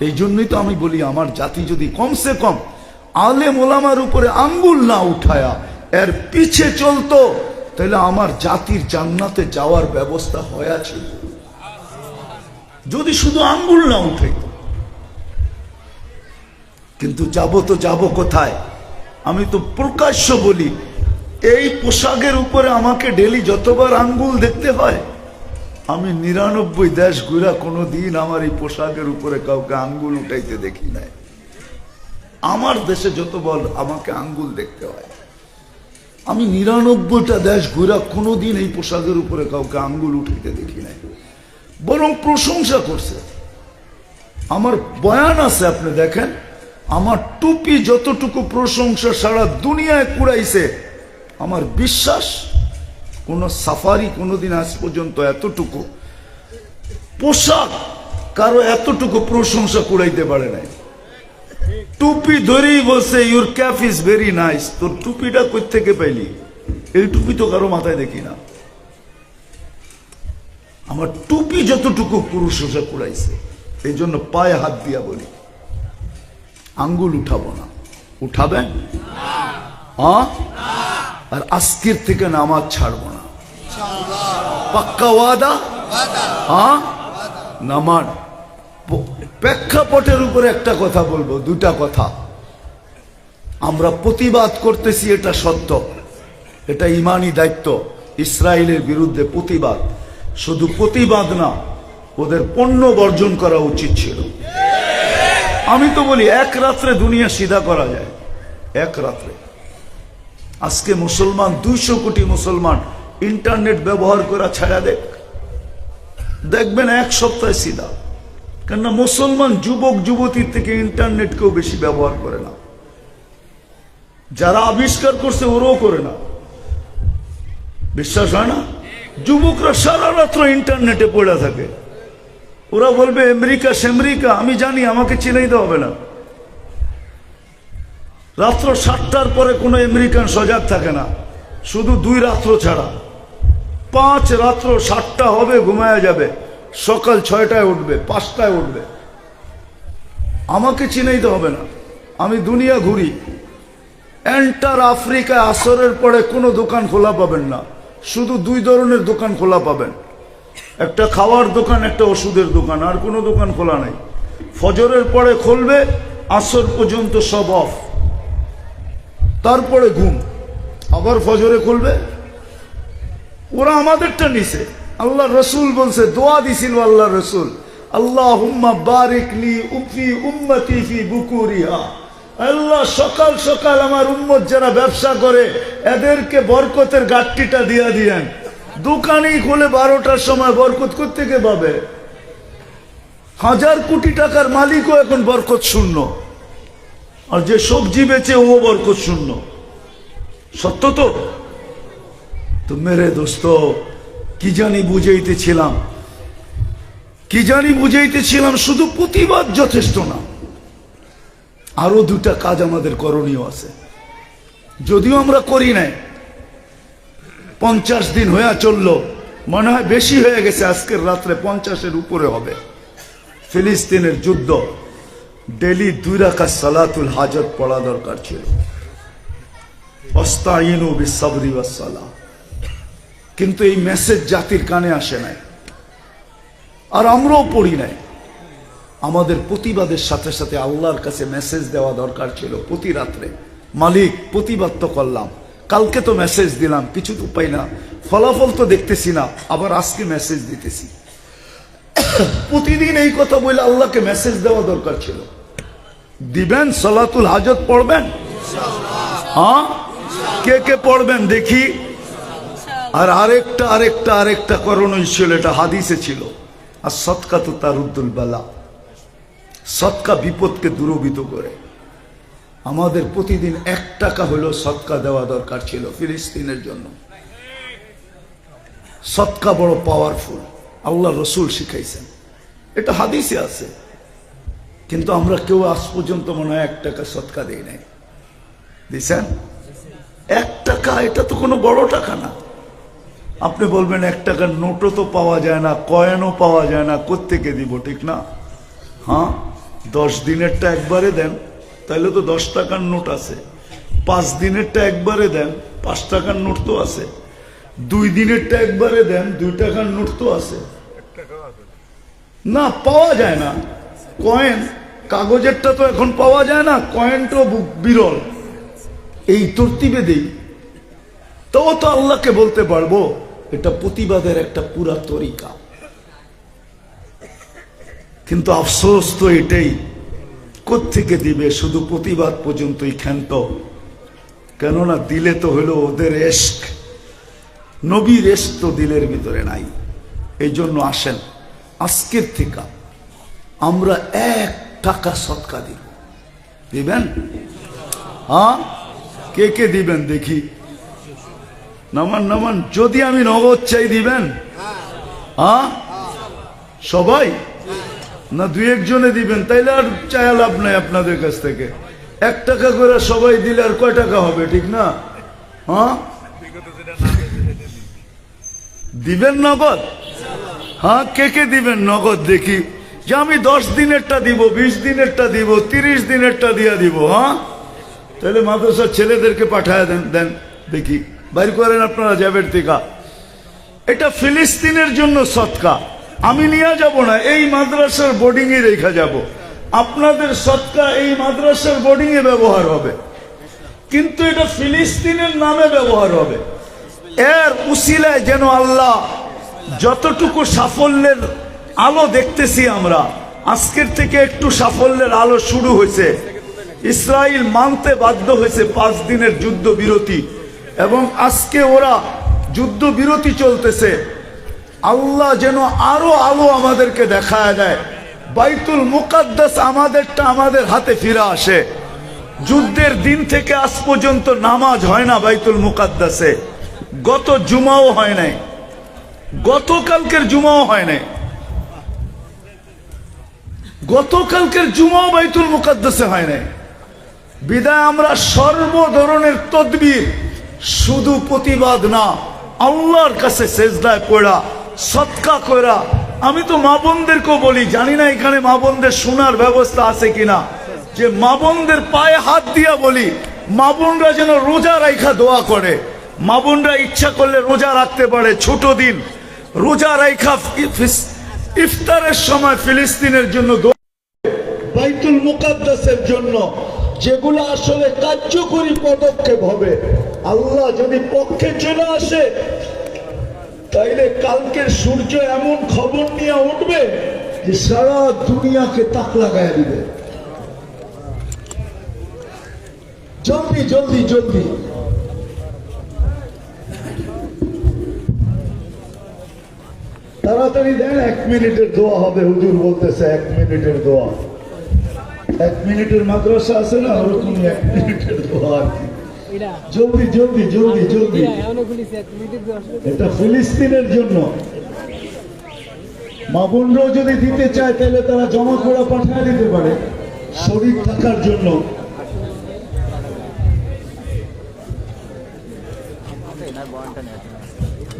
এই জন্যই তো আমি বলি, আমার জাতি যদি কমসে কম আলে মোলামার উপরে আঙ্গুল না উঠায়া এর পিছে চলতো, তাহলে আমার জাতির জান্নাতে যাওয়ার ব্যবস্থা হয়ে ছিল যদি শুধু আঙ্গুল না উঠে। কিন্তু যাব তো যাব কোথায়? আমি তো প্রকাশ্য বলি, এই পোশাকের উপরে আমাকে ডেলি যতবার আঙ্গুল দেখতে হয় আমি নিরানব্বই দেশ ঘুরা কোনো দিন আমার এই পোশাকের উপরে কাউকে আঙ্গুল উঠাইতে দেখি নাই। আমার দেশে যত বল আমাকে আঙ্গুল দেখতে হয়। আমি নিরানব্বইটা দেশ ঘুরা কোনো দিন এই পোশাকের উপরে কাউকে আঙ্গুল উঠাইতে দেখি নাই। বরং প্রশংসা করছে। আমার বয়ান আছে, আপনি দেখেন, আমার টুপি যতটুকু প্রশংসা সারা দুনিয়ায় কুড়াইছে, আমার বিশ্বাস কোন সাফারি কোনোদিন আজ পর্যন্ত এতটুকু পোশাক কারও এতটুকু প্রশংসা কুড়াইতে পারে নাই। টুপি ধরেই বলছে your cap is very nice তোর টুপিটা কই থেকে পাইলি? এই টুপি তো কারও মাথায় দেখি না। আমার টুপি যতটুকু প্রশংসা কুড়াইছে, এই জন্য পায়ে হাত দিয়া বলি, আঙ্গুল উঠাবো না। উঠাবেন? হ্যাঁ? আর আজকের থেকে নামাজ ছাড়বো না। প্রেক্ষাপটের উপরে একটা কথা বলব, দুটা কথা। আমরা প্রতিবাদ করতেছি, এটা সত্য। এটা ইমানি দায়িত্ব। ইসরায়েলের বিরুদ্ধে প্রতিবাদ। শুধু প্রতিবাদ না, ওদের পণ্য বর্জন করা উচিত ছিল। আমি তো বলি, এক রাত্রে দুনিয়া সিধা করা যায়। এক রাত্রে। আজকে মুসলমান, দুইশো কোটি মুসলমান ইন্টারনেট ব্যবহার করা ছাড়া দেখ। দেখবেন এক সপ্তাহে সিধা। কেননা মুসলমান যুবক যুবতীর থেকে ইন্টারনেট কেউ বেশি ব্যবহার করে না। যারা আবিষ্কার করছে ওরাও করে না। বিশ্বাস হয় না? যুবকরা সারা রাত্র ইন্টারনেটে পড়ে থাকে। ওরা বলবে, আমেরিকা সেমরিকা আমি জানি, আমাকে চিনাইতে হবে না। রাত্র সাতটার পরে কোনো আমেরিকান সজাগ থাকে না। শুধু দুই রাত্র ছাড়া। পাঁচ রাত্র সাতটা হবে, ঘুমায়া যাবে। সকাল ছয়টায় উঠবে, পাঁচটায় উঠবে। আমাকে চিনাইতে হবে না। আমি দুনিয়া ঘুরি। এন্টার আফ্রিকায় আসরের পরে কোনো দোকান খোলা পাবেন না। শুধু দুই ধরনের দোকান খোলা পাবেন। একটা খাওয়ার দোকান, একটা ওষুধের দোকান, আর কোনো দোকান খোলা নাই। ফজরের পরে খুলবে, আসর পর্যন্ত সব অফ। তারপরে ঘুম। আবার ফজরে খুলবে ওরা আমাদেরটা নিছে। আল্লাহ রসুল বলছে, দোয়া দিছিল আল্লাহ রসুল। আল্লাহ হুম্মা বারিকলি উফি উম্মতি ফি বুকুরিহা। আল্লাহ সকাল সকাল আমার উম্মত যারা ব্যবসা করে, এদেরকে বরকতের গাঠটিটা দিয়া দিয়েন। দোকানেই খুলে বারোটার সময় বরকত থেকে পাবে? হাজার কোটি টাকার মালিকও এখন বরকত শূন্য। আর যে সবজি বেচে, ও বরকত শূন্য। সত্য তো? তো মেরে দোস্ত, কি জানি বুঝাইতেছিলাম। কি জানি বুঝাইতেছিলাম, শুধু প্রতিবাদ যথেষ্ট না। আরও দুটা কাজ আমাদের করণীয় আছে। যদিও আমরা করি নাই। পঞ্চাশ দিন হয়ে চলল, মনে হয় বেশি হয়ে গেছে আজকের রাত্রে পঞ্চাশের উপরে হবে। ফিলিস্তিনের যুদ্ধ। ডেলি দুই রাখা সালাতুল হাজত পড়া দরকার ছিল। অস্তাইনু বিসাবরি ওয়াসসালাম কিন্তু এই মেসেজ জাতির কানে আসে নাই। আর আমরাও পড়ি নাই। আমাদের প্রতিবাদের সাথে সাথে আল্লাহর কাছে মেসেজ দেওয়া দরকার ছিল প্রতি রাত্রে। মালিক, প্রতিবাদ তো করলাম। কালকে তো মেসেজ দিলাম, কিছু তো পাই না। ফলাফল তো দেখতেছি না, আবার আজকে মেসেজ দিতেছি। প্রতিদিন এই কথা বলে আল্লাহকে মেসেজ দেওয়া দরকার ছিল। দিবেন সলাতুল হাজত পড়বেন? হ্যাঁ? কে কে পড়বেন দেখি। আর আরেকটা আরেকটা আরেকটা করণীয় ছিল এটা হাদিসে ছিল। আর সৎকা তো তার উদ্দুল বেলা। সৎকা বিপদকে দূরবিত করে। আমাদের প্রতিদিন এক টাকা হলেও সৎকা দেওয়া দরকার ছিল ফিলিস্তিনের জন্য। সৎকা বড় পাওয়ারফুল আল্লাহ রসুল শিখাইছেন। এটা হাদিসে আছে। কিন্তু আমরা কেউ আজ পর্যন্ত মনে হয় এক টাকা সৎকা দিই নাই। দিছেন? এক টাকা, এটা তো কোনো বড় টাকা না। আপনি বলবেন এক টাকার নোটও তো পাওয়া যায় না, কয়েনও পাওয়া যায় না, কোত্থেকে দিব, ঠিক না? হ্যাঁ? দশ দিনেরটা একবারে দেন তাহলে তো দশ টাকার নোট আছে। পাঁচ দিনেরটা একবারে দেন, পাঁচ টাকার নোট তো আছে। দুই দিনেরটা একবারে দেন, দুই টাকার নোট তো আছে। না, পাওয়া যায় না। কয়েন, কাগজেরটা তো এখন পাওয়া যায় না, কয়েনটাও বিরল। এই তরতিবে দেই তবু তো আল্লাহকে বলতে পারব। এটা প্রতিবাদের একটা পুরা তরিকা। কিন্তু আফসোস তো এটাই, কোত্থেকে দিবে শুধু প্রতিবাদ পর্যন্তই ক্ষান্ত? কেননা দিলে তো হলো ওদের এস্ক নবীর এস্ক তো দিলের ভিতরে নাই। এই জন্য আসেন, আজকের থেকে আমরা এক টাকা সৎকা দিব। দিবেন? হ্যাঁ? কে কে দিবেন দেখি। নামান নামান। যদি আমি নগদ চাই দিবেন? হ্যাঁ সবাই? না, দুই একজনে দিবেন, তাইলে আর চায়া লাভ নাই আপনাদের কাছ থেকে। এক টাকা করে সবাই দিলে আর কয় টাকা হবে, ঠিক না? হ্যাঁ দিবেন নগদ? হ্যাঁ কে কে দিবেন নগদ দেখি। যে আমি দশ দিনেরটা দিব, বিশ দিনেরটা দিব, তিরিশ দিনেরটা দিয়া দিব হ্যাঁ তাহলে মাদ্রাসার ছেলেদেরকে পাঠায় দেন দেন, দেখি। বাইর করেন আপনারা যাবের টিকা এটা ফিলিস্তিনের জন্য সৎকা। আমি নিয়ে যাব না, এই মাদ্রাসার বোর্ডিং এ রেখা যাব। আপনাদের সৎকা এই মাদ্রাসার বোর্ডিং এ ব্যবহার হবে। কিন্তু এটা ফিলিস্তিনের নামে ব্যবহার হবে। এর উসিলায় যেন আল্লাহ যতটুকু সাফল্যের আলো দেখতেছি আমরা, আজকের থেকে একটু সাফল্যের আলো শুরু হয়েছে। ইসরায়েল মানতে বাধ্য হয়েছে পাঁচ দিনের যুদ্ধ বিরতি এবং আজকে ওরা যুদ্ধ বিরতি চলতেছে। আল্লাহ যেন আরও আলো আমাদেরকে দেখায় দেয়। বাইতুল মুকাদ্দাস আমাদেরটা আমাদের হাতে ফিরে আসে। যুদ্ধের দিন থেকে আজ পর্যন্ত নামাজ হয় না বাইতুল মুকাদ্দাসে। গত জুমাও হয় নাই। গতকালকের জুমাও হয় নাই। গতকালকের জুমাও বাইতুল মুকাদ্দাসে হয় নাই। বিদায় আমরা সর্ব ধরনের তদবির শুধু প্রতিবাদ না, আল্লাহর কাছে সেজদায় পড়া, সৎকা করা। আমি তো মা বোনদেরকেও বলি, জানি না এখানে মা বোনদের শোনার ব্যবস্থা আছে কিনা। যে মা বোনদের পায়ে হাত দিয়া বলি, মা বোনরা যেন রোজা রাইখা দোয়া করে। মা বোনরা ইচ্ছা করলে রোজা রাখতে পারে, ছোট দিন। রোজা রাইখা ইফতারের সময় ফিলিস্তিনের জন্য দোয়া বাইতুল মুকাদ্দাসের জন্য যেগুলো আসলে কার্যকরী পদক্ষেপ হবে। আল্লাহ যদি পক্ষে চলে আসে, তাইলে কালকের সূর্য এমন খবর নিয়ে উঠবে যে সারা দুনিয়াকে তাক লাগায় দিবে। জলদি জলদি জলদি। তাড়াতাড়ি দেন, এক মিনিটের দোয়া হবে। হুজুর বলতেছে, এক মিনিটের দোয়া। এক মিনিটের মাদ্রাসা আছে না ওরকম এক মিনিটের দোয়া আর কি। জলদি জলদি জলদি জলদি। এটা ফিলিস্তিনের জন্য। মা বোনরাও যদি দিতে চায় তাহলে তারা জমা করে পাঠিয়ে দিতে পারে শরীর থাকার জন্য।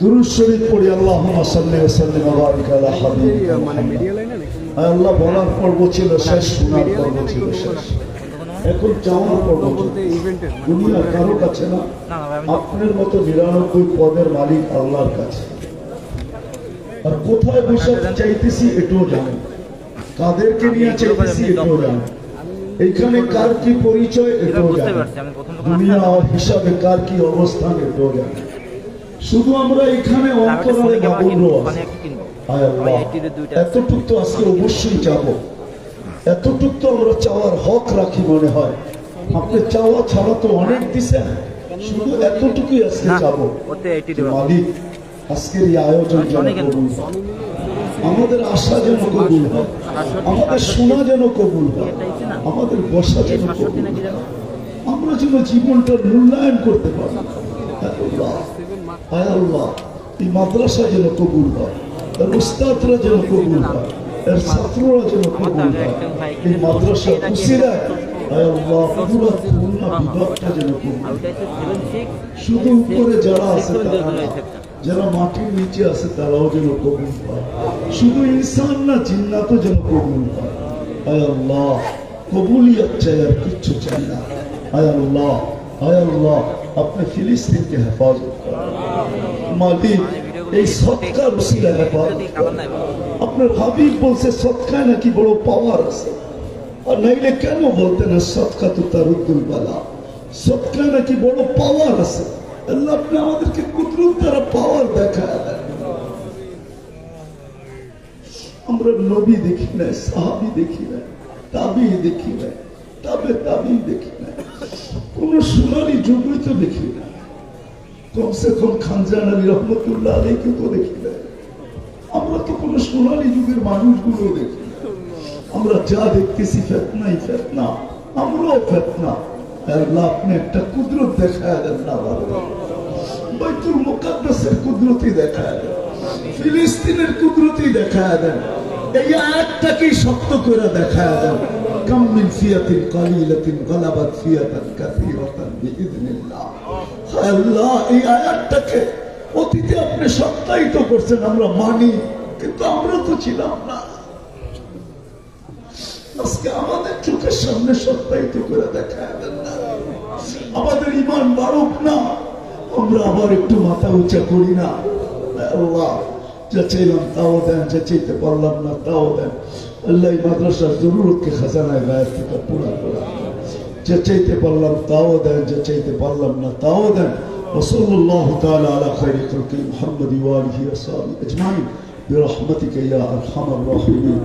দুরুদ শরীফ পড়ি আল্লাহুম্মা সাল্লি সাল্লিম মানে মিডিয়া লাইনে আল্লাহ বলার পর্ব ছিল শেষ শোনার পর্ব ছিল শেষ। এখন চাওয়ার পর্ব বলতে চলছে। ইভেন্টের দুনিয়া কারও কাছে না আপনার মতো নিরানব্বই পদের মালিক আল্লাহর কাছে। আর কোথায় বসে চাইতেছি এটাও জানেন কাদেরকে নিয়ে চাইতেছি এটাও জানেন এইখানে কার কি পরিচয় এটাও জানেন দুনিয়া হিসাবে কার কি অবস্থান এটাও জানেন শুধু আমরা এখানে অন্তরালে কিনবো আছে একটা কিনবো আল্লাহ। ওই 80 তে দুইটা আছে। এতটুক তো আজকে অবশ্যই যাব। এতটুক তো আমরা চাওয়ার হক রাখি মনে হয়। আপনি চাওয়া ছাড়া তো অনেক দিছেন। শুধু এতটুকুই আজকে যাব। মালিক আজকের এই আয়োজন। আমাদের আশা যেন কবুল হয়। আমাদের শোনা যেন কবুল হয়। আমাদের বসা যেন কবুল আমরা যেন জীবনটার মূল্যায়ন করতে পারি। আল্লাহ, এই মাদ্রাসা যেন কবুল হয়। উস্তাদরা যেন কবুল হয় এর ছাত্ররা যেন কবুল হয় এই মাদ্রাসা খুশিরা হায় আল্লাহ পুরো খুলনা বিভাগটা যেন কবুল আর হয়। ওটা হচ্ছে সেভেন সিক্স শুধু উপরে যারা আছে তারা না, যারা মাটির নিচে আছে তারাও যেন কবুল হয় শুধু ইনসান না জিন্নাতও যেন কবুল হয় আয় আল্লাহ কবুলিয়ত চাই আর কিচ্ছু চাই না আয় আল্লাহ আয় আল্লাহ আপনি ফিলিস্তিনকে হেফাজত করেন মালিক এই সৎকার উসিলা হেফাজত আপনার হাবিব বলছে সৎকায় নাকি বড় পাওয়ার আছে। আর নাইলে কেন বলতেন না সৎকা তো তার উদ্দুল বালা? সৎকায় নাকি বড় পাওয়ার আছে। আল্লাহ আপনি আমাদেরকে কুদরত দ্বারা পাওয়ার দেখা আমরা নবী দেখি না সাহাবি দেখি না তাবি দেখি না তাবে তাবি দেখি না কোন যুগই তো দেখি না কমসে কম খানজান আলী রহমতুল্লাহ আলীকে তো দেখি আমরা তো সোনালী যুগের মানুষগুলো দেখি আমরা যা দেখতেছি ফেতনাই ফেতনা, আমরাও ফেতনা। একটা কুদরত দেন না ফিলিস্তিনের কুদরতি দেন। এই আয়াতটাকেই শক্ত করে দেখায় দেন। কাম মিন ফিয়াতিন কালিলাতিন গালাবাত ফিয়াতান কাসীরাতান বিইذنিল্লাহ হায় আল্লাহ এই আয়াতটাকে অতীতে আপনি সত্যায়িত করছেন, আমরা মানি, কিন্তু আমরা তো ছিলাম না। আজকে আমাদের চোখের সামনে সত্যায়িত করে দেখায় দেন না। আমাদের ইমান বাড়ুক না, আমরা আবার একটু মাথা উঁচা করি না। যা চাইলাম তাও দেন, যা চাইতে পারলাম না তাও দেন। আল্লাহ এই মাদ্রাসার জরুরতকে খাজানায় গায়ের থেকে পুরা করা যা চাইতে পারলাম তাও দেন যা চাইতে পারলাম না তাও দেন وصلى الله تعالى على خير خلق محمد وآله وصحبه أجمعين برحمتك يا أرحم الراحمين